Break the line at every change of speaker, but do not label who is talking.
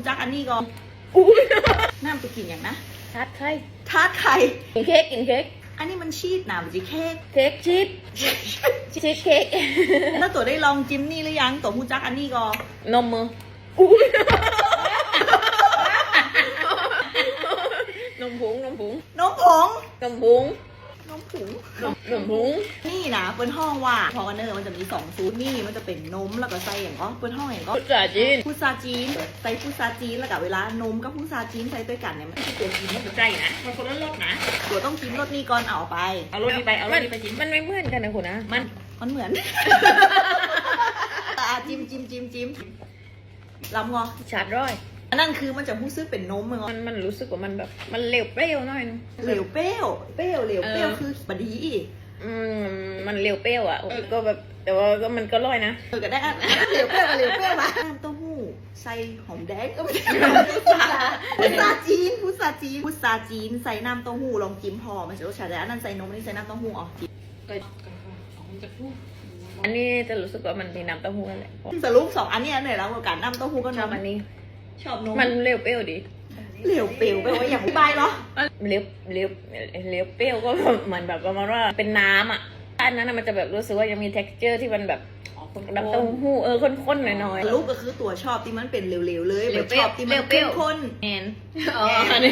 คุณจักอันนี้ก่อน
อุ้ย
น้ำไปกินอย่างนะ
ทัดไข่
ทาร์ตไข่
กินเค้กกินเค้ก
อันนี้มันชีสหนามันจะเค้ก
เค้กชีสชีสเค้ก
แล้วตัวได้ลองจิ้มนี่หรือยัง ตัวคุณจักอันนี้ก่อน
นมมืออุ้ยนมผงนมผง
นมผง
นมผง
นมผง
นมนมผง
นี่นะเปิ้นห้องว่าพอกันเนอร์มันจะมีสองสูตรนี่มันจะเป็นนมแล้วก็ใส่อย่างก็เปิ้นห้องอย่างก็
ภาษาจีน
พุทราจีนใส่พุทราจีนแล้วกับเวลานมกับพุทราจีนใส่ด้วยกันเนี่ยมันคือตัวกินมันเป็นใจนะมันคนละรสนะตัวต้องกินรสนี้ก่อนเอาไปเอารสนี้ไปเอารสนี้ไปจิ้ม
มันไม่เหมือนกันนะคุณนะ
มันมันเหมือนอะจิ้มจิ้มจิ้มจิ้มลำงอ
ชาดร้อย
อันนั้นคือมันจะรู้สึกเป็นนมมึง
มันมันรู้สึกว่ามันแบบ มันเหลวเปรี้ยวหน่อยนึง
เหลวเปรี้ยวเปรี้ยวเหลวเปรี้ยว
เออ
คือบดี
อืมมันเหลวเปรี้ยวอะก็แบบแต่ว่าก็มันก็ร่อยนะ
เออก็ได้อะเหลวเปรี้ยวกับเหลวเปรี้ยวมาน้ำเต้าหู้ใส่หอมแดงก็ไม่ใช่พุทราจีนพุทราจีนพุทราจีนใส่น้ำเต้าหู้ลองจิ้มพอมันจะรสชาติแต่อันนั้นใส่นมอันนี้ใส่น้ำเต้าหู้อ๋อจิ้ม
อันนี้จะรู้สึกว่ามันมีน้ำเต้าหู้นั่นแหละ
สรุปสองอันเนี้ยไหนแล้วกว่ากันน้ำเต้าหู้ก็
ช
น
อบ
ม
อันนี้
ชอบนม
มันเหลวเปรี้ยวดี
เหลวเปรี้ยวไปว่าอย่างบายเหรอ
เหลวเหลวเหลวเปรี้ยวก็เหมือนแบบประมาณว่าเป็นน้ำอะอันนั้นน่ะมันจะแบบรู้สึกว่ายังมี texture ที่มันแบบน้ำเต้าหู้เออข้นๆหน่อย
สรุปก็คือตัวชอบที่มันเป็นเหลวๆเลย
เหล
แบ
ว
บ
เปรี้
ช
ยว
อบที่มัน
เหลวเปรี้
เข้
ยว
มข้น
ๆแอนอ๋ออันนี้